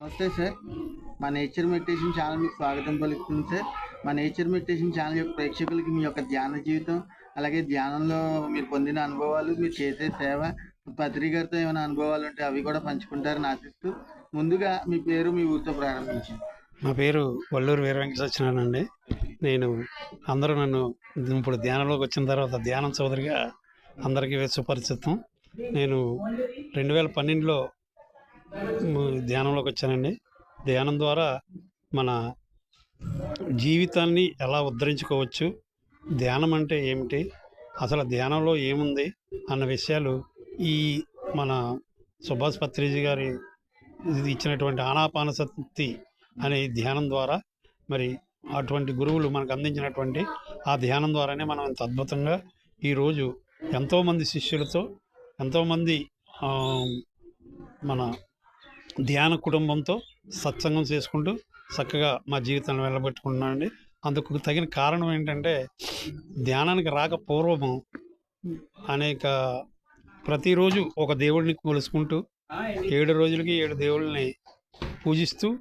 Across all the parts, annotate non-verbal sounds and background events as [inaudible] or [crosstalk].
నమస్తే సార్. మా nature meditation channel మీకు స్వాగతం పలుకుతుంది సార్. మా నేచర్ మెడిటేషన్ ఛానల్ యొక్క ప్రేక్షకులకి మీ యొక్క ధ్యాన జీవితం అలాగే ధ్యానంలో మీరు పొందిన అనుభవాలు మీరు చేసే సేవ పత్రి గారితో ఏమైనా అనుభవాలు ఉంటే అవి కూడా పంచుకుంటారని ఆశిస్తూ ముందుగా మీ పేరు మీ ఊరితో ప్రారంభించండి. నా పేరు వల్లూరు వీర వెంకట అండి. నేను అందరూ నన్ను ఇప్పుడు ధ్యానంలోకి వచ్చిన తర్వాత ధ్యానం చౌదరిగా అందరికీ సుపరిచితం నేను రెండు వేల పన్నెండులో ధ్యానంలోకి వచ్చానండి. ధ్యానం ద్వారా మన జీవితాన్ని ఎలా ఉద్ధరించుకోవచ్చు ధ్యానం అంటే ఏమిటి అసలు ధ్యానంలో ఏముంది అన్న విషయాలు ఈ మన సుభాష్ పత్రిజీ గారి ఇది ఇచ్చినటువంటి ఆనాపానసక్తి అనే ధ్యానం ద్వారా మరి అటువంటి గురువులు మనకు అందించినటువంటి ఆ ధ్యానం ద్వారానే మనం ఎంత అద్భుతంగా ఈరోజు ఎంతోమంది శిష్యులతో ఎంతోమంది మన ధ్యాన కుటుంబంతో సత్సంగం చేసుకుంటూ చక్కగా మా జీవితాన్ని వెళ్ళబెట్టుకుంటున్నానండి అందుకు తగిన కారణం ఏంటంటే ధ్యానానికి రాక పూర్వము అనేక ప్రతిరోజు ఒక దేవుడిని కొలుసుకుంటూ ఏడు రోజులకి ఏడు దేవుళ్ళని పూజిస్తూ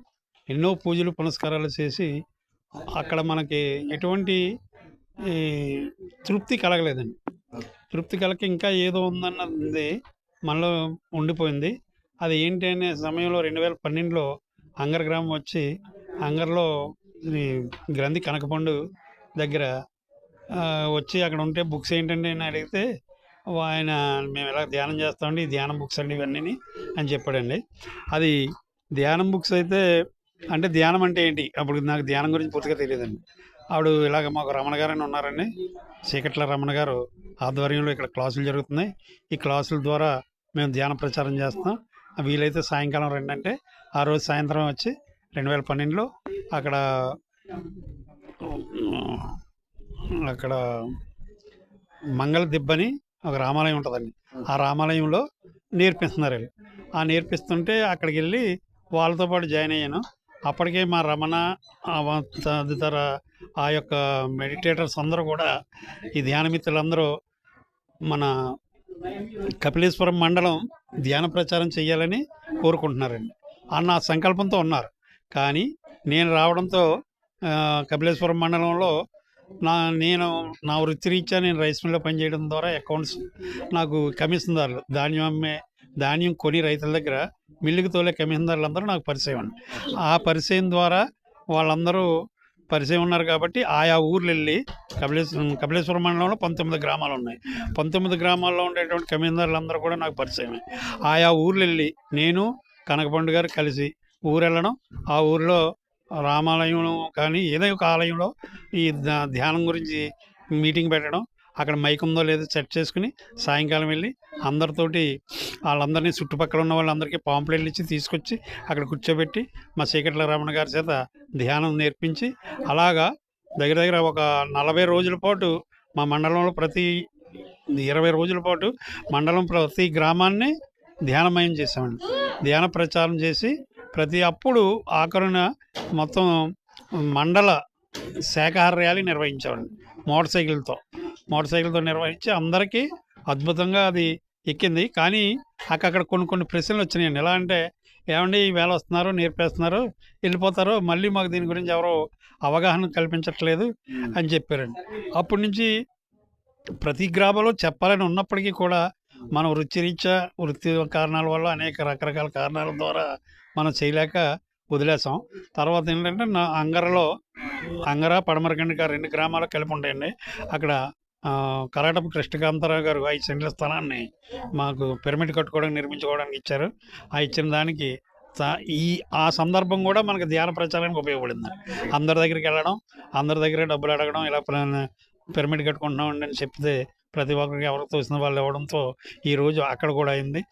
ఎన్నో పూజలు పునస్కారాలు చేసి అక్కడ మనకి ఎటువంటి తృప్తి కలగలేదండి. తృప్తి కలక ఇంకా ఏదో ఉందన్నది మనలో ఉండిపోయింది. అది ఏంటి అనే సమయంలో రెండు వేల పన్నెండులో అంగర్ గ్రామం వచ్చి అంగర్లో గ్రంథి కనకపండు దగ్గర వచ్చి అక్కడ ఉంటే బుక్స్ ఏంటండి అని అడిగితే ఆయన మేము ఇలా ధ్యానం చేస్తామండి ఈ ధ్యానం బుక్స్ అండి ఇవన్నీ అని చెప్పాడండి. అది ధ్యానం బుక్స్ అయితే అంటే ధ్యానం అంటే ఏంటి? అప్పుడు నాకు ధ్యానం గురించి పూర్తిగా తెలియదండి. ఆవిడ ఇలాగ మాకు రమణ గారని ఉన్నారండి. చీకట్ల రమణ గారు ఆధ్వర్యంలో ఇక్కడ క్లాసులు జరుగుతున్నాయి. ఈ క్లాసుల ద్వారా మేము ధ్యాన ప్రచారం చేస్తాం. వీలైతే సాయంకాలం రండి అంటే ఆ రోజు సాయంత్రం వచ్చి రెండు వేల పన్నెండులో అక్కడ అక్కడ మంగళ దిబ్బని ఒక రామాలయం ఉంటుందండి ఆ రామాలయంలో నేర్పిస్తున్నారు వీళ్ళు. ఆ నేర్పిస్తుంటే అక్కడికి వెళ్ళి వాళ్ళతో పాటు జాయిన్ అయ్యాను అప్పటికే మా రమణ ఆ తదితర ఆ యొక్క మెడిటేటర్స్ అందరూ కూడా ఈ ధ్యాన మిత్రులందరూ మన కపిలేశ్వరం మండలం ధ్యాన ప్రచారం చేయాలని కోరుకుంటున్నారండి. అన్న సంకల్పంతో ఉన్నారు. కానీ నేను రావడంతో కపిలేశ్వరం మండలంలో నా నేను నా వృత్తిరీత్యా నేను రైస్ మిల్లో పనిచేయడం ద్వారా అకౌంట్స్ నాకు కమిషన్దారులు ధాన్యం అమ్మే ధాన్యం కొని రైతుల దగ్గర మిల్లుకి తోలే కమిషన్దారులు అందరూ నాకు పరిచయం అండి. ఆ పరిచయం ద్వారా వాళ్ళందరూ పరిచయం ఉన్నారు కాబట్టి ఆయా ఊర్లు వెళ్ళి కపిలేశ్వరం కపిలేశ్వర మండలంలో పంతొమ్మిది గ్రామాలు ఉన్నాయి పంతొమ్మిది గ్రామాల్లో ఉండేటువంటి కమీందారులందరూ కూడా నాకు పరిచయమే. ఆయా ఊర్లు వెళ్ళి నేను కనకపండు గారు కలిసి ఊరు వెళ్ళడం ఆ ఊరిలో రామాలయం కానీ ఏదో ఒక ఆలయంలో ఈ ధ్యా- ధ్యానం గురించి మీటింగ్ పెట్టడం అక్కడ మైక్ ఉందో లేదో సెట్ చేసుకుని సాయంకాలం వెళ్ళి అందరితోటి వాళ్ళందరినీ చుట్టుపక్కల ఉన్న వాళ్ళందరికీ పాంప్లెట్లు ఇచ్చి తీసుకొచ్చి అక్కడ కూర్చోబెట్టి మా చీకట్ల రమణ గారి చేత ధ్యానం నేర్పించి అలాగా దగ్గర దగ్గర ఒక నలభై రోజుల పాటు మా మండలంలో ప్రతి ఇరవై రోజుల పాటు మండలం ప్రతి గ్రామాన్ని ధ్యానమయం చేసామండి ధ్యాన ప్రచారం చేసి ప్రతి అప్పుడు ఆఖరున మొత్తం మండల శాఖాహార ర్యాలీ నిర్వహించామండి మోటార్ సైకిల్తో మోటార్ సైకిల్తో నిర్వహించి అందరికీ అద్భుతంగా అది ఎక్కింది. కానీ అక్కడ కొన్ని కొన్ని ప్రశ్నలు వచ్చినాయండి. ఎలా అంటే ఏమండి ఈ వేళ వస్తున్నారు నేర్పేస్తున్నారు వెళ్ళిపోతారు మళ్ళీ మాకు దీని గురించి ఎవరో అవగాహన కల్పించట్లేదు అని చెప్పారండి. అప్పటి నుంచి ప్రతి గ్రామంలో చెప్పాలని ఉన్నప్పటికీ కూడా మన వృత్తిరీత్యా వృత్తి కారణాల వల్ల అనేక రకరకాల కారణాల ద్వారా మనం చేయలేక వదిలేసాం. తర్వాత ఏంటంటే నా అంగరలో అంగర పడమరకండిక రెండు గ్రామాలు కలిపి ఉంటాయండి. అక్కడ ఆ, కరాటపు కృష్ణకాంతరావు గారు ఐదు సెంట్ల స్థలాన్ని మాకు పిరమిడ్ కట్టుకోవడానికి నిర్మించుకోవడానికి ఇచ్చారు. ఆ ఇచ్చిన దానికి ఈ ఆ సందర్భం కూడా మనకు ధ్యాన ప్రచారానికి ఉపయోగపడింది. అందరి దగ్గరికి వెళ్ళడం అందరి దగ్గర డబ్బులు అడగడం ఇలా పిరమిడ్ కట్టుకుంటున్నాం అండి అని చెప్తే ప్రతి ఒక్కరికి ఎవరికి తోసిన వాళ్ళు ఇవ్వడంతో ఈ రోజు అక్కడ కూడా అయింది.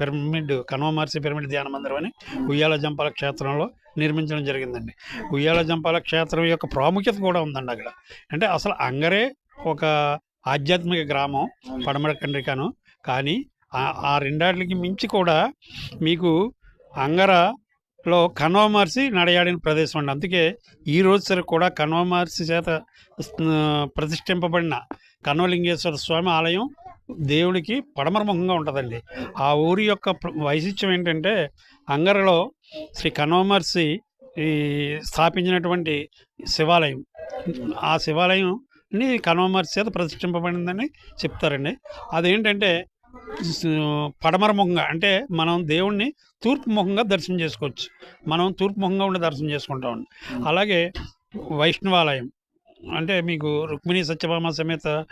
పిరమిడ్ కన్వమార్సి పిరమిడ్ ధ్యాన మందిరం అని ఉయ్యాల జంపాల క్షేత్రంలో నిర్మించడం జరిగిందండి. ఉయ్యాల జంపాల క్షేత్రం యొక్క ప్రాముఖ్యత కూడా ఉందండి అక్కడ. అంటే అసలు అంగరే ఒక ఆధ్యాత్మిక గ్రామం పడమర కండ్రికాను. కానీ ఆ- ఆ రెండాటికి మించి కూడా మీకు అంగర లో కన్వమార్సి నడయాడిన ప్రదేశం అండి. అందుకే ఈ రోజు సరికి కూడా కన్వమార్సి చేత ప్రతిష్ఠింపబడిన కన్వలింగేశ్వర స్వామి ఆలయం దేవుడికి పడమరముఖంగా ఉంటుందండి. ఆ ఊరి యొక్క ప్ర- వైశిష్ట్యం ఏంటంటే అంగరలో శ్రీ కనోమర్సి ఈ స్థాపించినటువంటి శివాలయం. ఆ శివాలయంని కనోమర్సి చేత ప్రతిష్ఠింపబడిందని చెప్తారండి. అదేంటంటే పడమర ముఖంగా అంటే మనం దేవుణ్ణి తూర్పు ముఖంగా దర్శనం చేసుకోవచ్చు. మనం తూర్పు ముఖంగా ఉండి దర్శనం చేసుకుంటాం అలాగే వైష్ణవాలయం అంటే మీకు రుక్మిణి సత్యభామ సమేత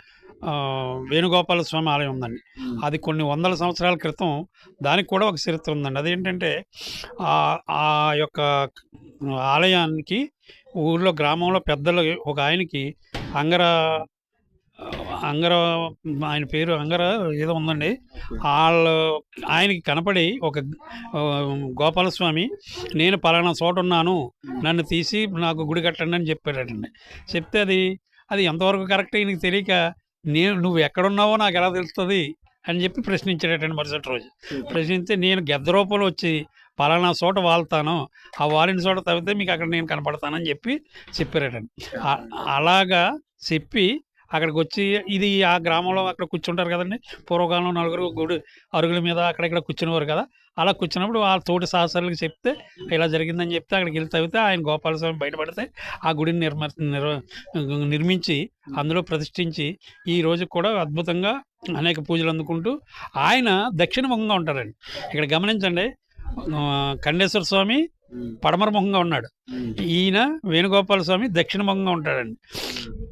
వేణుగోపాల స్వామి ఆలయం ఉందండి. అది కొన్ని వందల సంవత్సరాల క్రితం దానికి కూడా ఒక చరిత్ర ఉందండి. అదేంటంటే ఆ ఆ యొక్క ఆలయానికి ఊర్లో గ్రామంలో పెద్దలు ఒక ఆయనకి అంగర అంగర ఆయన పేరు అంగర ఏదో ఉందండి. వాళ్ళు ఆయనకి కనపడి ఒక గోపాలస్వామి నేను పలానా చోట ఉన్నాను నన్ను తీసి నాకు గుడి కట్టండి అని చెప్పాడటండి. చెప్తే అది అది ఎంతవరకు కరెక్ట్ ఈయనకి తెలియక నేను నువ్వు ఎక్కడున్నావో నాకు ఎలా తెలుస్తుంది అని చెప్పి ప్రశ్నించాడటండి మరుసటి రోజు. ప్రశ్నిస్తే నేను గెద్ద రూపంలో వచ్చి పలానా చోట వాళ్తాను ఆ వాలిన చోట తవ్వితే మీకు అక్కడ నేను కనపడతానని చెప్పి చెప్పారటండి. అలాగా చెప్పి అక్కడికి వచ్చి ఇది ఆ గ్రామంలో అక్కడ కూర్చుంటారు కదండి. పూర్వకాలంలో నలుగురు గుడి అరుగుల మీద అక్కడ ఇక్కడ కూర్చునేవారు కదా. అలా కూర్చున్నప్పుడు వాళ్ళ తోటి సహచరులకు చెప్తే ఇలా జరిగిందని చెప్తే అక్కడికి వెళ్తే తవ్వితే ఆయన గోపాలస్వామి బయటపడితే ఆ గుడిని నిర్మ నిర్మించి అందులో ప్రతిష్ఠించి ఈ రోజు కూడా అద్భుతంగా అనేక పూజలు అందుకుంటూ ఆయన దక్షిణముఖంగా ఉంటారండి. ఇక్కడ గమనించండి ఆ, కండేశ్వర స్వామి పడమర ముఖంగా ఉన్నాడు. ఈయన వేణుగోపాల స్వామి దక్షిణముఖంగా ఉంటాడండి. ఉమ్,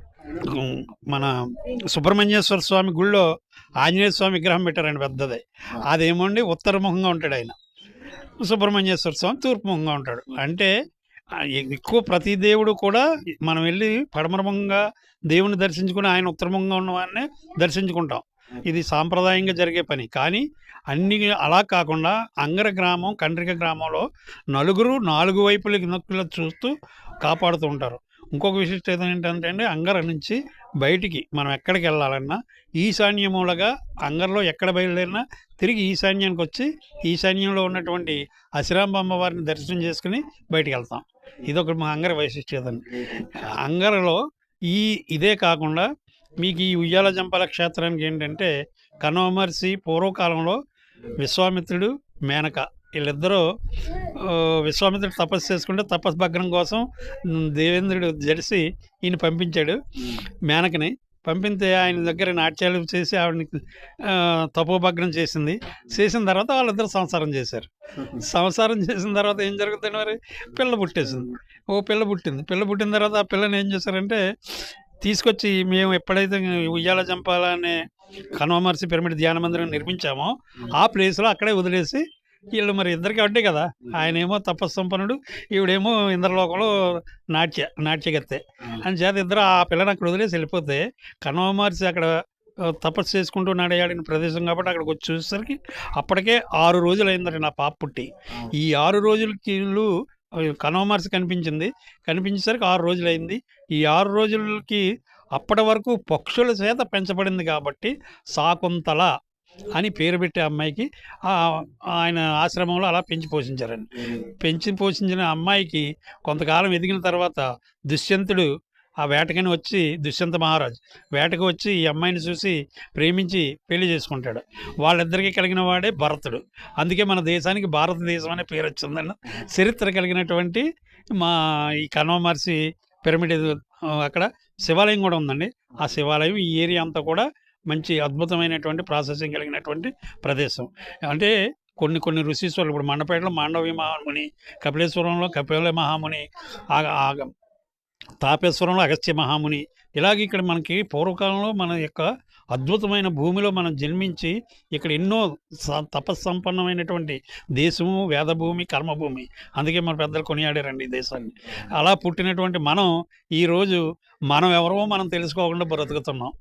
మన సుబ్రహ్మణ్యేశ్వర స్వామి గుళ్ళో ఆంజనేయ స్వామి విగ్రహం పెట్టారండి పెద్దది. అదేమోండి ఉత్తరముఖంగా ఉంటాడు ఆయన. సుబ్రహ్మణ్యేశ్వర స్వామి తూర్పుముఖంగా ఉంటాడు. అంటే ఎక్కువ ప్రతి దేవుడు కూడా మనం వెళ్ళి పడమరముఖంగా దేవుని దర్శించుకుని ఆయన ఉత్తరముఖంగా ఉన్నవాడినే దర్శించుకుంటాం. ఇది సాంప్రదాయంగా జరిగే పని. కానీ అన్ని అలా కాకుండా అంగర గ్రామం కండ్రిక గ్రామంలో నలుగురు నాలుగు వైపులకి నొక్కులు చూస్తూ కాపాడుతూ ఉంటారు. ఇంకొక విశిష్టత ఏంటంటే అండి అంగర నుంచి బయటికి మనం ఎక్కడికి వెళ్ళాలన్నా ఈశాన్యమూలగా అంగర్లో ఎక్కడ బయలుదేరినా తిరిగి ఈశాన్యానికి వచ్చి ఈశాన్యంలో ఉన్నటువంటి అసిరాంబమ్మ అమ్మవారిని దర్శనం చేసుకుని బయటికి వెళ్తాం. ఇదొక మా అంగర వైశిష్ట్యత అండి అంగరలో ఈ ఇదే కాకుండా మీకు ఈ ఉయ్యాల జంపాల క్షేత్రానికి ఏంటంటే కనోమర్సి పూర్వకాలంలో విశ్వామిత్రుడు మేనక వీళ్ళిద్దరూ విశ్వామిత్రుడు తపస్సు చేసుకుంటే తపస్సు భగ్నం కోసం దేవేంద్రుడు జడిసి ఈయన పంపించాడు మేనకని. పంపితే ఆయన దగ్గర నాట్యాలు చేసి ఆవిడని తపోభగ్నం చేసింది. చేసిన తర్వాత వాళ్ళిద్దరు సంసారం చేశారు. సంసారం చేసిన తర్వాత ఏం జరుగుతుంది మరి? పిల్ల పుట్టేసింది. ఓ పిల్ల పుట్టింది. పిల్ల పుట్టిన తర్వాత ఆ పిల్లని ఏం చేశారంటే తీసుకొచ్చి మేము ఎప్పుడైతే ఉయ్యాల చంపాలనే కనోమర్సి పిరమిడ్ ధ్యాన మందిరం నిర్మించామో ఆ ప్లేస్లో అక్కడే వదిలేసి [laughs] వీళ్ళు మరి ఇద్దరికి అడ్డే కదా? ఆయనేమో తపస్సంపన్నుడు ఈవిడేమో ఇంద్రలోకంలో నాట్య నాట్యగత్తె. అని చేత ఇద్దరు ఆ పిల్లని అక్కడ వదిలేసి వెళ్ళిపోతే కనోమర్సి అక్కడ తపస్సు చేసుకుంటూ నడయాడిన ప్రదేశం కాబట్టి అక్కడికి వచ్చి చూసేసరికి అప్పటికే ఆరు రోజులు అయిందండి నా పాప పుట్టి. ఈ ఆరు రోజులకి కనోమర్సి కనిపించింది. కనిపించేసరికి ఆరు రోజులు అయింది ఈ ఆరు రోజులకి అప్పటి వరకు పక్షుల చేత పెంచబడింది కాబట్టి సాకుంతల అని పేరు పెట్టే అమ్మాయికి ఆ, ఆయన ఆశ్రమంలో అలా పెంచి పోషించారండి. పెంచి పోషించిన అమ్మాయికి కొంతకాలం ఎదిగిన తర్వాత దుష్యంతుడు ఆ వేటకని వచ్చి దుష్యంత మహారాజు వేటకు వచ్చి ఈ అమ్మాయిని చూసి ప్రేమించి పెళ్ళి చేసుకుంటాడు. వాళ్ళిద్దరికీ కలిగిన వాడే భరతుడు. అందుకే మన దేశానికి భారతదేశం అనే పేరు వచ్చిందండి. చరిత్ర కలిగినటువంటి మా ఈ కన్వమర్సి పిరమిడ్ అక్కడ శివాలయం కూడా ఉందండి. ఆ శివాలయం ఈ ఏరియా అంతా కూడా మంచి అద్భుతమైనటువంటి ప్రాసెసింగ్ కలిగినటువంటి ప్రదేశం. అంటే కొన్ని కొన్ని ఋషీశ్వరులు ఇప్పుడు మండపేటలో మాండవి మహాముని కపిలేశ్వరంలో కపిల మహాముని ఆ- తాపేశ్వరంలో అగస్త్య మహాముని ఇలాగే ఇక్కడ మనకి పూర్వకాలంలో మన యొక్క అద్భుతమైన భూమిలో మనం జన్మించి ఇక్కడ ఎన్నో స- తపస్సంపన్నమైనటువంటి దేశము వేదభూమి కర్మభూమి. అందుకే మన పెద్దలు కొనియాడారండి ఈ దేశాన్ని. అలా పుట్టినటువంటి మనం ఈరోజు మనం ఎవరో మనం తెలుసుకోకుండా బ్రతుకుతున్నాం.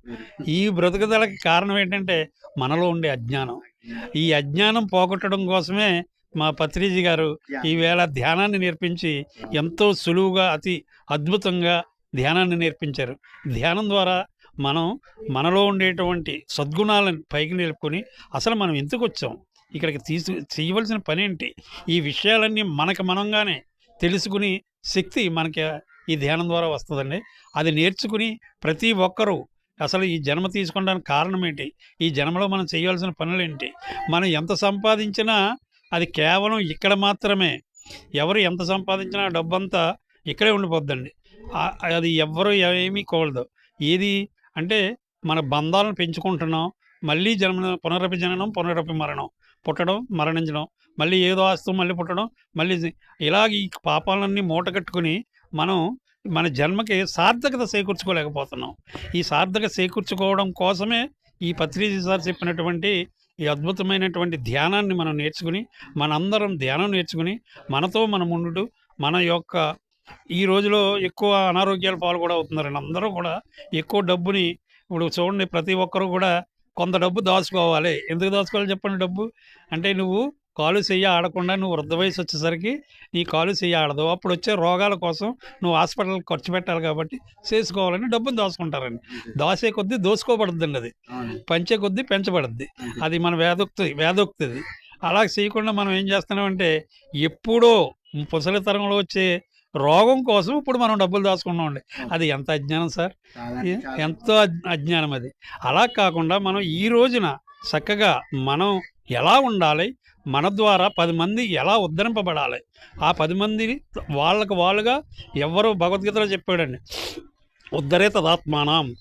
ఈ బ్రతుకుదలకి కారణం ఏంటంటే మనలో ఉండే అజ్ఞానం. ఈ అజ్ఞానం పోగొట్టడం కోసమే మా పత్రిజీ గారు ఈవేళ ధ్యానాన్ని నేర్పించి ఎంతో సులువుగా అతి అద్భుతంగా ధ్యానాన్ని నేర్పించారు. ధ్యానం ద్వారా మనం మనలో ఉండేటువంటి సద్గుణాలను పైకి నిలుపుకొని అసలు మనం ఎందుకు వచ్చాం? ఇక్కడికి తీసు చేయవలసిన పని ఏంటి ఈ విషయాలన్నీ మనకు మనంగానే తెలుసుకుని శక్తి మనకి ఈ ధ్యానం ద్వారా వస్తుందండి. అది నేర్చుకుని ప్రతి ఒక్కరూ అసలు ఈ జన్మ తీసుకోవడానికి కారణం ఏంటి? ఈ జన్మలో మనం చేయాల్సిన పనులు ఏంటి? మనం ఎంత సంపాదించినా అది కేవలం ఇక్కడ మాత్రమే. ఎవరు ఎంత సంపాదించినా డబ్బంతా ఇక్కడే ఉండిపోద్దండి. అది ఎవ్వరు ఏమీ కోలదు. ఏది అంటే మన బంధాలను పెంచుకుంటున్నాం మళ్ళీ జన్మ పునరపి జననం పునరపి మరణం పుట్టడం మరణించడం మళ్ళీ ఏదో ఆస్తు మళ్ళీ పుట్టడం మళ్ళీ ఇలాగ ఈ పాపాలన్నీ మూట కట్టుకుని మనం మన జన్మకి సార్థకత చేకూర్చుకోలేకపోతున్నాం. ఈ సార్థక చేకూర్చుకోవడం కోసమే ఈ పత్రిజీ సార్ చెప్పినటువంటి ఈ అద్భుతమైనటువంటి ధ్యానాన్ని మనం నేర్చుకుని మనందరం ధ్యానం నేర్చుకుని మనతో మనం ఉండు మన యొక్క ఈ రోజులో ఎక్కువ అనారోగ్యాల పాలు కూడా అవుతున్నారండి అందరూ కూడా ఎక్కువ డబ్బుని ఇప్పుడు చూడండి ప్రతి ఒక్కరు కూడా కొంత డబ్బు దాచుకోవాలి. ఎందుకు దాచుకోవాలి చెప్పండి డబ్బు? అంటే నువ్వు కాలు చెయ్యి ఆడకుండా నువ్వు వృద్ధ వయసు వచ్చేసరికి నీ కాలు చెయ్యి ఆడదు. అప్పుడు వచ్చే రోగాల కోసం నువ్వు హాస్పిటల్కి ఖర్చు పెట్టాలి కాబట్టి చేసుకోవాలని డబ్బును దాచుకుంటారండి. దాసే కొద్దీ దోసుకోబడుద్దండి అది. పంచే కొద్దీ పెంచబడుద్ది. అది మన వేదోక్తి వేదోక్తి అది అలా చేయకుండా మనం ఏం చేస్తున్నామంటే ఎప్పుడో ముసలితరంలో వచ్చే రోగం కోసం ఇప్పుడు మనం డబ్బులు దాచుకున్నామండి. అది ఎంత అజ్ఞానం సార్? ఎంతో అజ్- అజ్ఞానం అది. అలా కాకుండా మనం ఈ రోజున చక్కగా మనం ఎలా ఉండాలి? మన ద్వారా పది మంది ఎలా ఉద్ధరింపబడాలి? ఆ పది మంది వాళ్ళకు వాళ్ళుగా ఎవరు భగవద్గీతలో చెప్పాడండి. ఉద్ధరే తదాత్మానం.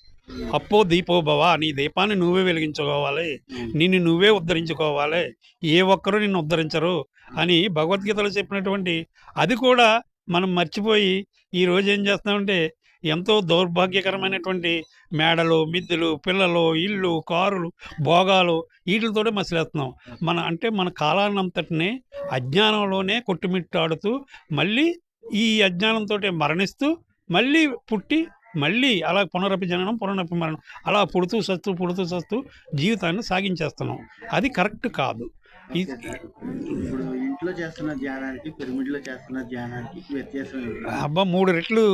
అప్పో దీపో భవ నీ దీపాన్ని నువ్వే వెలిగించుకోవాలి. నిన్ను నువ్వే ఉద్ధరించుకోవాలి. ఏ ఒక్కరూ నిన్ను ఉద్ధరించరు అని భగవద్గీతలో చెప్పినటువంటి అది కూడా మనం మర్చిపోయి ఈ రోజు ఏం చేస్తామంటే ఎంతో దౌర్భాగ్యకరమైనటువంటి మేడలు మిద్దెలు పిల్లలు ఇల్లు కారులు భోగాలు వీటితోనే మసిలేస్తున్నాం. మన అంటే మన కాలాన్నంతటిని అజ్ఞానంలోనే కొట్టుమిట్టాడుతూ మళ్ళీ ఈ అజ్ఞానంతో మరణిస్తూ మళ్ళీ పుట్టి మళ్ళీ అలా పునరపి జననం పునరపి మరణం అలా పుడుతూ సస్తూ పుడుతూ సస్తూ జీవితాన్ని సాగించేస్తున్నాం. అది కరెక్ట్ కాదు. ఇంట్లో చేస్తున్న ధ్యానానికి పిరమిడ్లో చేస్తున్న ధ్యానానికి వ్యత్యాసం అబ్బా మూడు రెట్లు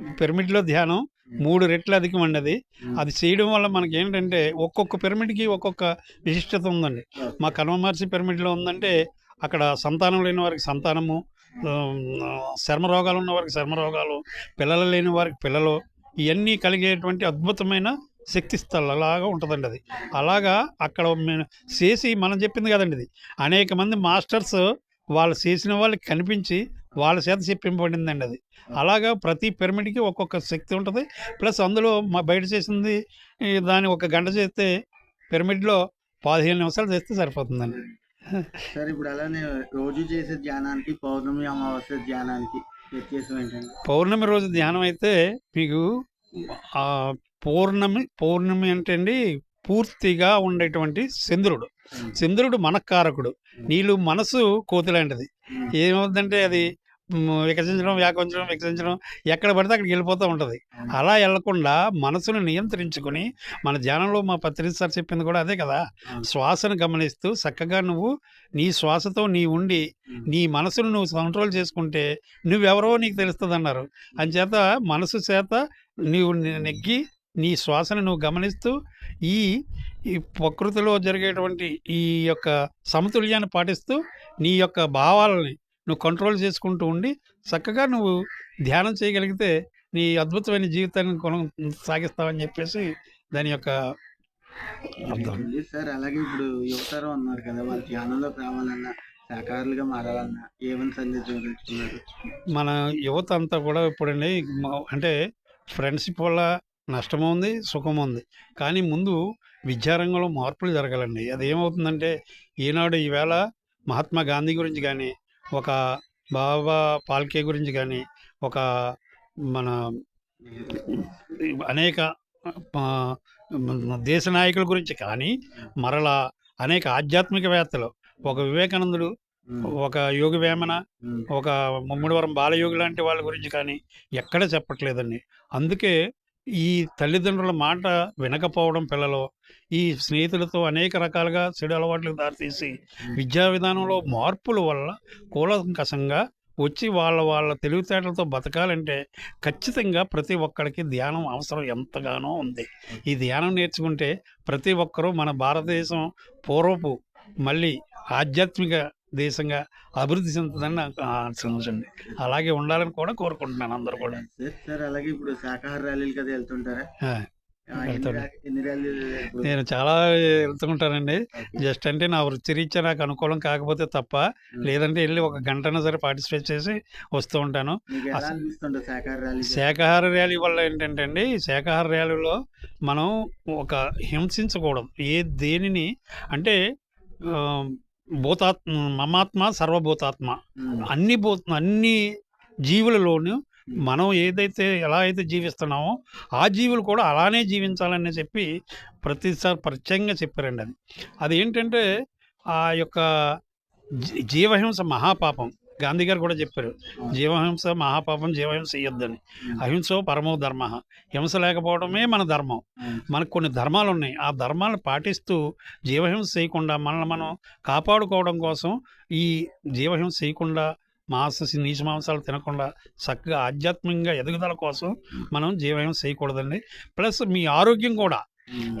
పిరమిడ్లో ధ్యానం మూడు రెట్లు అధికమండి అది. అది చేయడం వల్ల మనకి ఏంటంటే ఒక్కొక్క పిరమిడ్కి ఒక్కొక్క విశిష్టత ఉందండి. మా కన్వ మహర్షి పిరమిడ్లో ఉందంటే అక్కడ సంతానం లేని వారికి సంతానము చర్మ రోగాలు ఉన్న వారికి చర్మ రోగాలు పిల్లలు లేని వారికి పిల్లలు ఇవన్నీ కలిగేటువంటి అద్భుతమైన శక్తి స్థలాగా ఉంటుందండి అది. అలాగా అక్కడ చేసి మనం చెప్పింది కదండి ఇది. అనేక మంది మాస్టర్స్ వాళ్ళు చేసిన వాళ్ళకి కనిపించి వాళ్ళ చేత చెప్పింపబడిందండి అది. అలాగా ప్రతి పిరమిడ్కి ఒక్కొక్క శక్తి ఉంటుంది. ప్లస్ అందులో మా బయట చేసింది దాన్ని ఒక గంట చేస్తే పిరమిడ్లో పదిహేను నిమిషాలు చేస్తే సరిపోతుందండి. సార్ ఇప్పుడు అలానే రోజు చేసే ధ్యానానికి పౌర్ణమి అమావాస్య ధ్యానానికి వ్యత్యాసం ఏంటండి? పౌర్ణమి రోజు ధ్యానం అయితే మీకు పౌర్ణమి పౌర్ణమి అంటే అండి పూర్తిగా ఉండేటువంటి చంద్రుడు. చంద్రుడు మనకారకుడు నీళ్ళు మనసు కోతిలాంటిది ఏమవుతుందంటే అది వికసించడం వ్యాపించడం వికసించడం ఎక్కడ పడితే అక్కడికి వెళ్ళిపోతూ ఉంటుంది. అలా వెళ్ళకుండా మనసును నియంత్రించుకొని మన ధ్యానంలో మా పత్రిక సార్ చెప్పింది కూడా అదే కదా. శ్వాసను గమనిస్తూ చక్కగా నువ్వు నీ శ్వాసతో నీ ఉండి నీ మనసును నువ్వు కంట్రోల్ చేసుకుంటే నువ్వెవరో నీకు తెలుస్తుంది అన్నారు అంచేత మనసు చేత నీవు నె- నెగ్గి నీ శ్వాసను నువ్వు గమనిస్తూ ఈ ఈ ప్రకృతిలో జరిగేటువంటి ఈ యొక్క సమతుల్యాన్ని పాటిస్తూ నీ యొక్క భావాలని నువ్వు కంట్రోల్ చేసుకుంటూ ఉండి చక్కగా నువ్వు ధ్యానం చేయగలిగితే నీ అద్భుతమైన జీవితాన్ని కొన సాగిస్తావని చెప్పేసి దాని యొక్క సార్ అలాగే ఇప్పుడు యువతరం ఉన్నారు కదా వాళ్ళు ధ్యానంలోకి రావాలన్నా శాకాహారులుగా మారాలన్నా ఏమని సందేశం మన యువత అంతా కూడా ఇప్పుడండి మ- అంటే ఫ్రెండ్షిప్ వల్ల నష్టం ఉంది సుఖం ఉంది కానీ ముందు విద్యారంగంలో మార్పులు జరగాలండి. అది ఏమవుతుందంటే ఈనాడు ఈవేళ మహాత్మా గాంధీ గురించి కానీ ఒక బాబా పాల్కే గురించి కానీ ఒక మన అనేక దేశ నాయకుల గురించి కానీ మరలా అనేక ఆధ్యాత్మికవేత్తలు ఒక వివేకానందుడు ఒక యోగి వేమన ఒక ముమ్మడివరం బాలయోగి లాంటి వాళ్ళ గురించి కానీ ఎక్కడ చెప్పట్లేదండి. అందుకే ఈ తల్లిదండ్రుల మాట వినకపోవడం పిల్లలు ఈ స్నేహితులతో అనేక రకాలుగా చెడు అలవాట్లకు దారితీసి విద్యా విధానంలో మార్పుల వల్ల కూలంకషంగా వచ్చి వాళ్ళ వాళ్ళ తెలివితేటలతో బతకాలంటే ఖచ్చితంగా ప్రతి ఒక్కరికి ధ్యానం అవసరం ఎంతగానో ఉంది. ఈ ధ్యానం నేర్చుకుంటే ప్రతి ఒక్కరూ మన భారతదేశం పూర్వపు మళ్ళీ ఆధ్యాత్మిక దేశంగా అభివృద్ధి చెందుతుందని నాకు ఆశించండి అలాగే ఉండాలని కూడా కోరుకుంటున్నాను అందరూ కూడా. సార్ అలాగే ఇప్పుడు శాకాహార ర్యాలీలు కదా వెళ్తుంటారా? నేను చాలా వెళ్తుంటానండి. జస్ట్ అంటే నా వృత్తిరీత్యా నాకు అనుకూలం కాకపోతే తప్ప లేదంటే వెళ్ళి ఒక గంటన సరే పార్టిసిపేట్ చేసి వస్తూ ఉంటాను. శాకాహార ర్యాలీ వల్ల ఏంటంటే అండి శాకాహార ర్యాలీలో మనం ఒక హింసించకూడదు. ఏ దేనిని అంటే భూతాత్మ మమాత్మ సర్వభూతాత్మ. అన్ని భూ అన్ని జీవులలోనూ మనం ఏదైతే ఎలా అయితే జీవిస్తున్నామో ఆ జీవులు కూడా అలానే జీవించాలని చెప్పి ప్రతిసారి ప్రత్యేకంగా చెప్పారండి అది. అది ఏంటంటే ఆ యొక్క జీవహింస మహాపాపం. గాంధీ గారు కూడా చెప్పారు జీవహింస మహాపాపం జీవహింస ఇయ్యొద్దని. అహింసో పరమో ధర్మ. హింస లేకపోవడమే మన ధర్మం. మనకు కొన్ని ధర్మాలు ఉన్నాయి ఆ ధర్మాలను పాటిస్తూ జీవహింస చేయకుండా మనల్ని మనం కాపాడుకోవడం కోసం ఈ జీవహింస చేయకుండా మాంస నీచ మాంసాలు తినకుండా చక్కగా ఆధ్యాత్మికంగా ఎదుగుదల కోసం మనం జీవహింస చేయకూడదండి. ప్లస్ మీ ఆరోగ్యం కూడా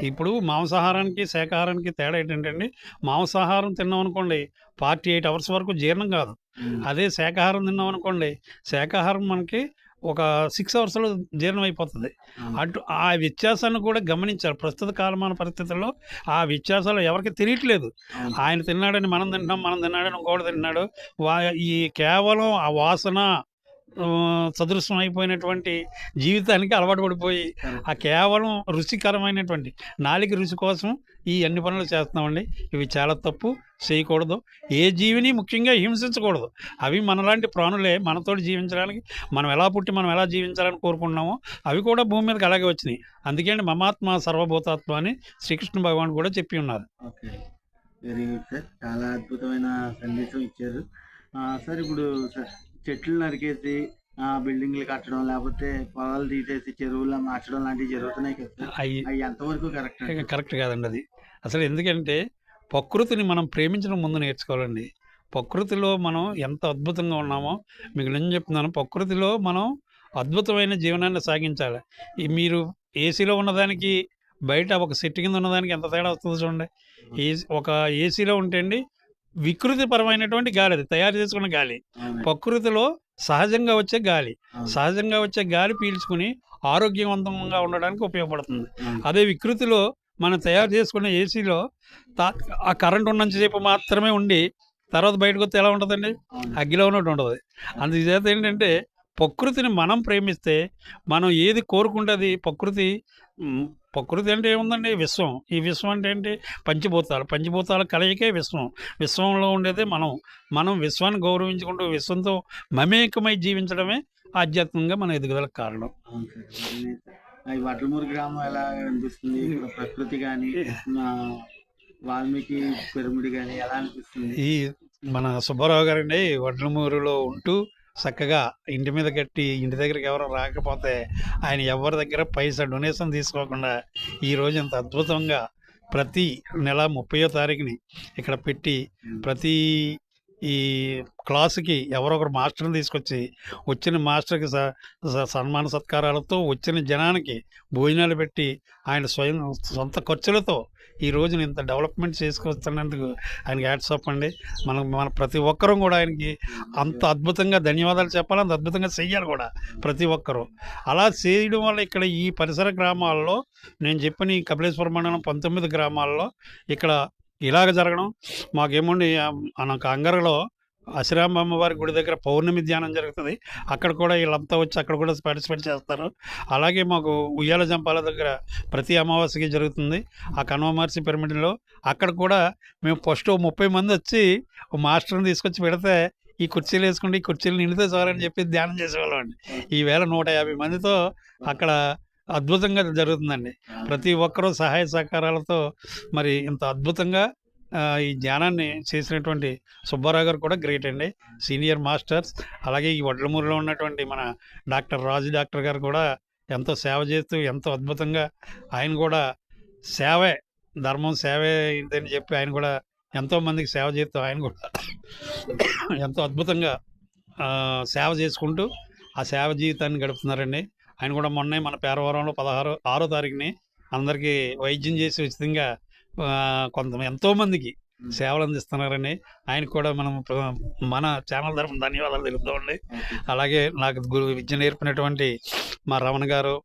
ఇప్పుడు మాంసాహారానికి శాకాహారానికి తేడా ఏంటంటే మాంసాహారం తిన్నాం అనుకోండి ఫార్టీ ఎయిట్ అవర్స్ వరకు జీర్ణం కాదు. అదే శాకాహారం తిన్నాం అనుకోండి శాకాహారం మనకి ఒక సిక్స్ అవర్స్లో జీర్ణం అయిపోతుంది. అటు ఆ వ్యత్యాసాన్ని కూడా గమనించాలి. ప్రస్తుత కాలమాన పరిస్థితుల్లో ఆ వ్యత్యాసాలు ఎవరికి తెలియట్లేదు. ఆయన తిన్నాడని మనం తింటాం మనం తిన్నాడని ఇంకోటి తిన్నాడు వా ఈ కేవలం ఆ వాసన ఆ, సదృశం అయిపోయినటువంటి జీవితానికి అలవాటు పడిపోయి ఆ కేవలం రుచికరమైనటువంటి నాలుగు రుచి కోసం ఈ అన్ని పనులు చేస్తున్నామండి. ఇవి చాలా తప్పు చేయకూడదు. ఏ జీవిని ముఖ్యంగా హింసించకూడదు. అవి మనలాంటి ప్రాణులే మనతోటి జీవించడానికి మనం ఎలా పుట్టి మనం ఎలా జీవించాలని కోరుకుంటున్నామో అవి కూడా భూమి మీదకి అలాగే వచ్చినాయి. అందుకే మమాత్మ సర్వభూతాత్మ అని శ్రీకృష్ణ భగవాన్ కూడా చెప్పి ఉన్నారు. Very good sir. చాలా అద్భుతమైన సందేశం ఇచ్చారు. సార్ ఇప్పుడు సార్ చెట్లు నరికేసి ఆ, బిల్డింగ్లు కట్టడం లేకపోతే పొలాలు తీసేసి చెరువులు మార్చడం లాంటివి జరుగుతున్నాయి కదా. అవి అవి ఎంతవరకు కరెక్ట్ కరెక్ట్ కాదండి అది. అసలు ఎందుకంటే ప్రకృతిని మనం ప్రేమించడం ముందు నేర్చుకోవాలండి. ప్రకృతిలో మనం ఎంత అద్భుతంగా ఉన్నామో మీకు నేను చెప్తున్నాను ప్రకృతిలో మనం అద్భుతమైన జీవనాన్ని సాగించాలి. మీరు ఏసీలో ఉన్నదానికి బయట ఒక సెట్టు కింద ఉన్నదానికి ఎంత తేడా వస్తుందో చూడండి. ఏసీ ఒక ఏసీలో ఉంటే అండి వికృతిపరమైనటువంటి గాలి అది తయారు చేసుకున్న గాలి. ప్రకృతిలో సహజంగా వచ్చే గాలి. సహజంగా వచ్చే గాలి పీల్చుకుని ఆరోగ్యవంతంగా ఉండడానికి ఉపయోగపడుతుంది. అదే వికృతిలో మనం తయారు చేసుకున్న ఏసీలో తా- ఆ కరెంట్ ఉన్నంతసేపు మాత్రమే ఉండి తర్వాత బయటకు వస్తే ఎలా ఉంటుందండి? అగ్గిలో ఉన్నట్టు ఉంటుంది. అందుచేత ఏంటంటే ప్రకృతిని మనం ప్రేమిస్తే మనం ఏది కోరుకుంటుంది ప్రకృతి మ్, ప్రకృతి అంటే ఏముందండి? విశ్వం. ఈ విశ్వం అంటే ఏంటి? పంచభూతాలు. పంచభూతాల కలయికే విశ్వం. విశ్వంలో ఉండేదే మనం. మనం విశ్వాన్ని గౌరవించుకుంటూ విశ్వంతో మమేకమై జీవించడమే ఆధ్యాత్మికంగా మన ఎదుగుదలకు కారణం. ఈ వడ్లమూరు గ్రామం ఎలా అనిపిస్తుంది? ప్రకృతి కానీ వాల్మీకి పిరమిడ్ కానీ ఎలా అనిపిస్తుంది? ఈ మన సుబ్బారావు గారండి వడ్లమూరులో ఉంటూ చక్కగా ఇంటి మీద కట్టి ఇంటి దగ్గరికి ఎవరు రాకపోతే ఆయన ఎవరి దగ్గర పైసా డొనేషన్ తీసుకోకుండా ఈ రోజు ఇంత అద్భుతంగా ప్రతి నెల ముప్పయో తారీఖుని ఇక్కడ పెట్టి ప్రతి ఈ క్లాసుకి ఎవరో ఒకరు మాస్టర్ని తీసుకొచ్చి వచ్చిన మాస్టర్కి సన్మాన సత్కారాలతో వచ్చిన జనానికి భోజనాలు పెట్టి ఆయన స్వయం సొంత ఖర్చులతో ఈ రోజున ఇంత డెవలప్మెంట్ చేసుకొస్తున్నందుకు ఆయనకి యాడ్సప్ అండి. మనం మన ప్రతి ఒక్కరూ కూడా ఆయనకి అంత అద్భుతంగా ధన్యవాదాలు చెప్పాలి అంత అద్భుతంగా చెయ్యాలి కూడా ప్రతి ఒక్కరూ. అలా చేయడం వల్ల ఇక్కడ ఈ పరిసర గ్రామాల్లో నేను చెప్పిన ఈ కపిలేశ్వర మండలం పంతొమ్మిది గ్రామాల్లో ఇక్కడ ఇలాగ జరగడం మాకేమోండి ఆ, మనకు అంగరలో అశ్రామ అమ్మవారి గుడి దగ్గర పౌర్ణమి ధ్యానం జరుగుతుంది. అక్కడ కూడా వీళ్ళంతా వచ్చి అక్కడ కూడా పార్టిసిపేట్ చేస్తారు. అలాగే మాకు ఉయ్యాల జంపాల దగ్గర ప్రతి అమావాస్యకి జరుగుతుంది. ఆ కన్వ మహర్షి పిరమిడ్లో అక్కడ కూడా మేము ఫస్ట్ ముప్పై మంది వచ్చి మాస్టర్ని తీసుకొచ్చి పెడితే ఈ కుర్చీలు వేసుకుంటే ఈ కుర్చీలు నిండితే చాలని చెప్పి ధ్యానం చేసేవాళ్ళం అండి ఈవేళ నూట యాభై మందితో అక్కడ అద్భుతంగా జరుగుతుందండి. ప్రతి ఒక్కరూ సహాయ సహకారాలతో మరి ఇంత అద్భుతంగా ఈ ధ్యానాన్ని చేసినటువంటి సుబ్బారావు గారు కూడా గ్రేట్ అండి. సీనియర్ మాస్టర్స్ అలాగే ఈ వడ్లమూరులో ఉన్నటువంటి మన డాక్టర్ రాజు డాక్టర్ గారు కూడా ఎంతో సేవ చేస్తూ ఎంతో అద్భుతంగా ఆయన కూడా సేవే ధర్మం సేవే ఇదని చెప్పి ఆయన కూడా ఎంతో మందికి సేవ చేస్తూ ఆయన కూడా ఎంతో అద్భుతంగా సేవ చేసుకుంటూ ఆ సేవ జీవితాన్ని గడుపుతున్నారండి. ఆయన కూడా మొన్నే మన పేరవరంలో పదహారు ఆరో తారీఖుని అందరికీ వైద్యం చేసి ఉచితంగా కొంత ఎంతో మందికి సేవలు అందిస్తున్నారండి ఆయనకు కూడా మనం మన ఛానల్ తరఫున ధన్యవాదాలు తెలుపుతామండి అలాగే నాకు గురు విద్య నేర్పినటువంటి మా రమణ గారు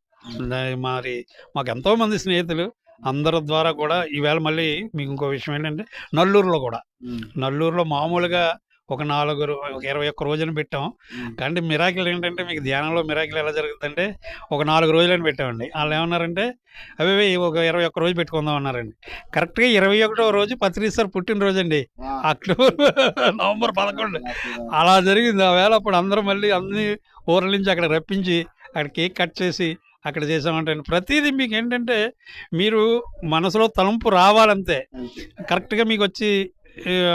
మరి మాకు ఎంతో మంది స్నేహితులు. అందరి ద్వారా కూడా ఈవేళ మళ్ళీ మీకు ఇంకో విషయం ఏంటంటే నల్లూరులో కూడా. నల్లూరులో మామూలుగా ఒక నాలుగు ఒక ఇరవై ఒక్క రోజున పెట్టాం. కానీ మిరాకిల్ ఏంటంటే మీకు ధ్యానంలో మిరాకిల్ ఎలా జరుగుతుందంటే ఒక నాలుగు రోజులని పెట్టామండి. వాళ్ళు ఏమన్నారంటే అవి ఒక ఇరవై ఒక్క రోజు పెట్టుకుందాం అన్నారండి. కరెక్ట్గా ఇరవై ఒకటో రోజు పత్రిసార్ పుట్టినరోజు అండి అక్టోబర్ [laughs] నవంబర్ పదకొండు. అలా జరిగింది. ఆ వేళ అప్పుడు అందరూ మళ్ళీ అన్ని ఊర్ల నుంచి అక్కడ రప్పించి అక్కడ కేక్ కట్ చేసి అక్కడ చేసామంటే ప్రతిదీ మీకు ఏంటంటే మీరు మనసులో తలంపు రావాలంతే. కరెక్ట్గా మీకు వచ్చి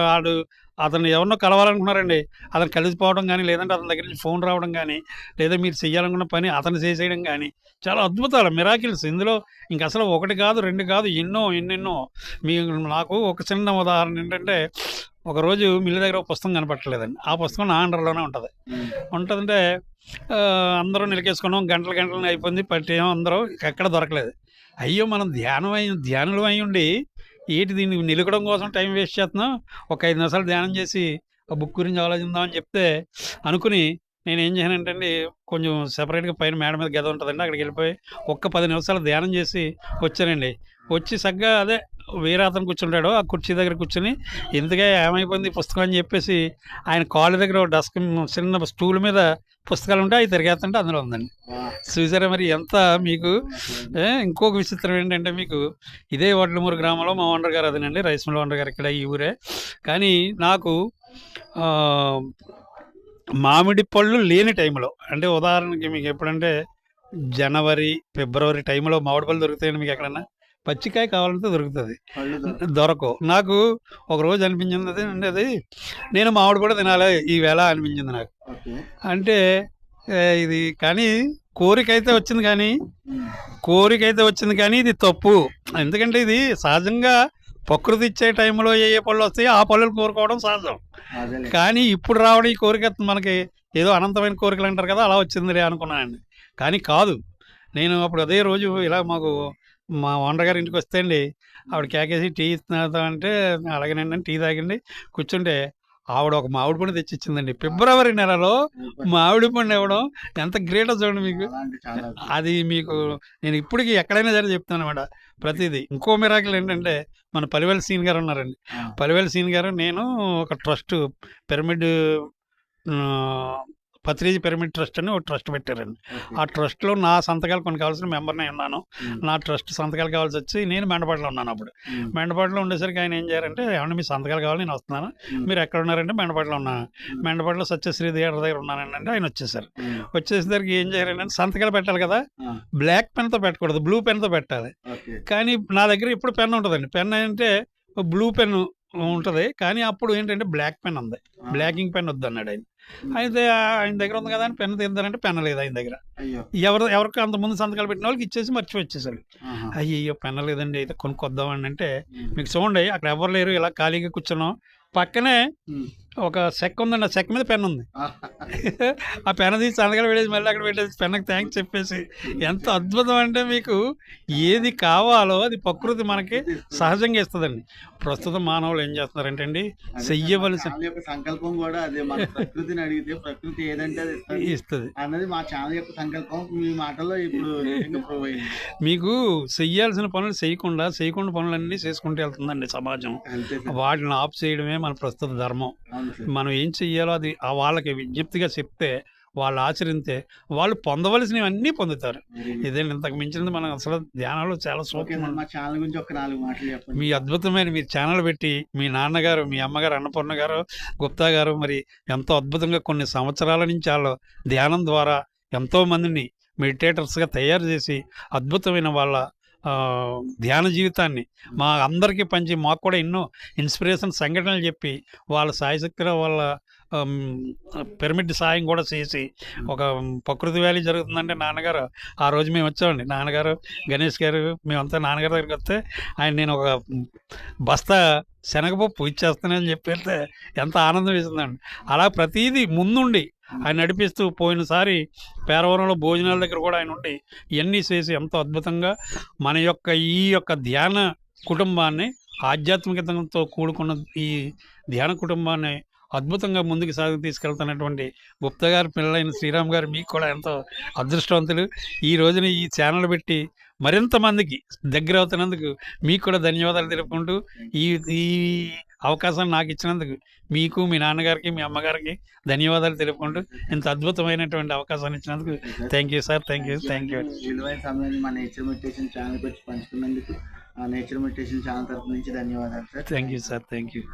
ఆడు అతను ఎవరినో కలవాలనుకున్నారండి. అతను కలిసిపోవడం కానీ లేదంటే అతని దగ్గర నుంచి ఫోన్ రావడం కానీ లేదా మీరు చేయాలనుకున్న పని అతను చేసేయడం కానీ చాలా అద్భుతాలు మిరాకిల్స్. ఇందులో ఇంక అసలు ఒకటి కాదు రెండు కాదు ఎన్నో ఎన్నెన్నో. మీ నాకు ఒక చిన్న ఉదాహరణ ఏంటంటే ఒకరోజు మిల్లి దగ్గర ఒక పుస్తకం కనపట్టలేదండి ఆ పుస్తకం నా అండర్లోనే ఉంటుంది. ఉంటుందంటే అందరూ నిలకేసుకున్నాం గంటలు గంటలు అయిపోయింది పట్టేమో అందరూ ఎక్కడ దొరకలేదు. అయ్యో మనం ధ్యానం అయి ధ్యానులు అయి ఉండి ఏంటి దీన్ని నిలకడం కోసం టైం వేస్ట్ చేస్తున్నాం ఒక ఐదు నిమిషాలు ధ్యానం చేసి ఆ బుక్ గురించి ఆలోచిద్దామని చెప్తే అనుకుని నేను ఏం చేయనంటే అండి కొంచెం సెపరేట్గా పైన మేడ మీద గద ఉంటుందండి అక్కడికి వెళ్ళిపోయి ఒక్క పది నిమిషాలు ధ్యానం చేసి వచ్చానండి. వచ్చి సగ్గా అదే వేరే అతను కూర్చుంటాడు ఆ కుర్చీ దగ్గర కూర్చుని ఎందుకే ఏమైపోయింది పుస్తకం? అని చెప్పేసి ఆయన కాళ్ళ దగ్గర డస్క్ చిన్న స్టూల్ మీద పుస్తకాలు ఉంటే అవి తిరిగేస్తుంటే అందులో ఉందండి. చూసారా మరి ఎంత మీకు ఇంకొక విచిత్రం ఏంటంటే మీకు ఇదే వడ్లమూరు గ్రామంలో మా ఓనర్ గారు అదేనండి రైస్ మిల్ ఓనర్ గారు ఇక్కడ ఈ ఊరే. కానీ నాకు మామిడి పళ్ళు లేని టైంలో అంటే ఉదాహరణకి మీకు ఎప్పుడంటే జనవరి ఫిబ్రవరి టైంలో మామిడి పళ్ళు దొరుకుతాయండి మీకు ఎక్కడన్నా? పచ్చికాయ కావాలంటే దొరుకుతుంది. దొరకవు. నాకు ఒక రోజు అనిపించింది అది నేను మామిడి కూడా తినాలి ఈ వేళ అనిపించింది నాకు. అంటే ఇది కానీ కోరిక అయితే వచ్చింది కానీ కోరిక అయితే వచ్చింది కానీ ఇది తప్పు. ఎందుకంటే ఇది సహజంగా ప్రకృతి ఇచ్చే టైంలో ఏ ఏ పళ్ళు వస్తాయో ఆ పళ్ళు కోరుకోవడం సహజం. కానీ ఇప్పుడు రావడం ఈ కోరిక మనకి ఏదో అనంతమైన కోరికలు అంటారు కదా అలా వచ్చింది అనుకున్నానండి. కానీ కాదు. నేను అప్పుడు అదే రోజు ఇలా మాకు మా ఓనర్ గారి ఇంటికి వస్తే అండి ఆవిడ కేకేసి టీ ఇస్తున్నా అంటే అలాగేనండి టీ తాగండి కూర్చుంటే ఆవిడ ఒక మామిడి పండు తెచ్చి ఇచ్చిందండి ఫిబ్రవరి నెలలో మామిడి పండు. ఇవ్వడం ఎంత గ్రేట్ చూడండి మీకు. [laughs] అది మీకు నేను ఇప్పటికీ ఎక్కడైనా సరే చెప్తాను అనమాట ప్రతిదీ. ఇంకో మిరాకిల్ ఏంటంటే మన పలివెల్ సీన్ గారు ఉన్నారండి. పలివెల్ సీన్ గారు నేను ఒక trust pyramid Patriji pyramid trust అని ఒక ట్రస్ట్ పెట్టారండి. ఆ ట్రస్ట్లో నా సంతకాలు కొన్ని కావాల్సిన మెంబర్నే ఉన్నాను. నా ట్రస్ట్ సంతకాలు కావాల్సి వచ్చి నేను మెండపాటలో ఉన్నాను అప్పుడు. మెండపాటలో ఉండేసరికి ఆయన ఏం చేయారంటే ఏమన్నా మీ సంతకాలు కావాలి నేను వస్తున్నాను. మీరు ఎక్కడ ఉన్నారంటే మెండపాటలో ఉన్నాను మెండపాటలో సత్యశ్రీ థియేటర్ దగ్గర ఉన్నానండి అంటే ఆయన వచ్చేసారు. వచ్చేసరికి ఏం చేయారంటే సంతకాలు పెట్టాలి కదా. బ్లాక్ పెన్తో పెట్టకూడదు బ్లూ పెన్తో పెట్టాలి. కానీ నా దగ్గర ఇప్పుడు పెన్ ఉంటుందండి. పెన్ అంటే బ్లూ పెన్ ఉంటుంది. కానీ అప్పుడు ఏంటంటే బ్లాక్ పెన్ ఉంది. బ్లాకింగ్ పెన్ వద్దు అన్నాడు ఆయన ఆయన దగ్గర ఉంది కదా అని పెన్ తీద్దారంటే పెన్ లేదు ఆయన దగ్గర. ఎవరు ఎవరికి అంత ముందు సంతకాలు పెట్టిన వాళ్ళకి ఇచ్చేసి మర్చి వచ్చేసాడు అయ్యో పెన్ లేదండి అయితే కొనుక్కొద్దామని అంటే మీకు చూడండి అక్కడ ఎవరు లేరు ఇలా ఖాళీగా కూర్చున్నాం. పక్కనే ఒక చెక్క ఉందండి ఆ చెక్క మీద పెన్ ఉంది. ఆ, పెన్ తీసి సంతకాలు పెట్టేసి మళ్ళీ అక్కడ పెట్టేసి పెన్కి థ్యాంక్స్ చెప్పేసి. ఎంత అద్భుతం అంటే మీకు ఏది కావాలో అది ప్రకృతి మనకి సహజంగా ఇస్తుందండి. ప్రస్తుతం మానవులు ఏం చేస్తున్నారంటే అండి అదే చెయ్యవలసిన సంకల్పం కూడా అదే మన [laughs] ప్రకృతిని అడిగితే ప్రకృతి ఏదంటే ఇస్తుంది. అన్నది మా ఛానల్ యొక్క సంకల్పం మీ మాటల్లో ఇప్పుడు మీకు చెయ్యాల్సిన పనులు చేయకుండా చేయకుండా పనులన్నీ చేసుకుంటూ వెళ్తుందండి సమాజం. వాటిని ఆఫ్ చేయడమే మన ప్రస్తుత ధర్మం. మనం ఏం చెయ్యాలో అది వాళ్ళకి విజ్ఞప్తిగా చెప్తే వాళ్ళు ఆచరిస్తే వాళ్ళు పొందవలసినవి అన్నీ పొందుతారు. Very good. ఇదే ఇంతకు మించినది మనం అసలు ధ్యానంలో చాలా మా ఛానల్ గురించి ఒక నాలుగు మాటలు చెప్పండి. మీ అద్భుతమైన మీరు ఛానల్ పెట్టి మీ నాన్నగారు మీ అమ్మగారు అన్నపూర్ణ గారు గుప్తా గారు మరి ఎంతో అద్భుతంగా కొన్ని సంవత్సరాల నుంచి వాళ్ళు ధ్యానం ద్వారా ఎంతో మందిని మెడిటేటర్స్గా తయారు చేసి అద్భుతమైన వాళ్ళ ధ్యాన జీవితాన్ని. మా అందరికీ పంచి మాకు కూడా ఎన్నో ఇన్స్పిరేషన్ సంఘటనలు చెప్పి వాళ్ళ సాయశక్తిలో వాళ్ళ పిరమిడ్ సాయం కూడా చేసి ఒక ప్రకృతి వ్యాలీ జరుగుతుందంటే నాన్నగారు ఆ రోజు మేము వచ్చామండి నాన్నగారు గణేష్ గారు మేమంతా నాన్నగారి దగ్గరికి వస్తే ఆయన నేను ఒక బస్తా శనగపప్పు ఇచ్చేస్తానని చెప్పి వెళ్తే ఎంత ఆనందం వేసిందండి. అలా ప్రతిదీ ముందుండి ఆయన నడిపిస్తూ పోయినసారి పేరవరంలో భోజనాల దగ్గర కూడా ఆయన ఉండి ఇవన్నీ చేసి ఎంతో అద్భుతంగా మన యొక్క ఈ యొక్క ధ్యాన కుటుంబాన్ని ఆధ్యాత్మికతతో కూడుకున్న ఈ ధ్యాన కుటుంబాన్ని అద్భుతంగా ముందుకు సాగు తీసుకెళ్తున్నటువంటి గుప్తా గారి పిల్లలైన శ్రీరామ్ గారు మీకు కూడా ఎంతో అదృష్టవంతులు. ఈ రోజున ఈ ఛానల్ పెట్టి మరింత మందికి దగ్గర అవుతున్నందుకు మీకు కూడా ధన్యవాదాలు తెలుపుకుంటూ ఈ ఈ అవకాశాన్ని నాకు ఇచ్చినందుకు మీకు మీ నాన్నగారికి మీ అమ్మగారికి ధన్యవాదాలు తెలుపుకుంటూ ఇంత అద్భుతమైనటువంటి అవకాశాన్ని ఇచ్చినందుకు thank you sir thank you thank you విలువైన సమయాన్ని మా నేచర్ మెడిటేషన్ ఛానల్కి వచ్చి పంచుకున్నందుకు నేచర్ మెడిటేషన్ ఛానల్ తరపు నుంచి ధన్యవాదాలు sir thank you sir thank you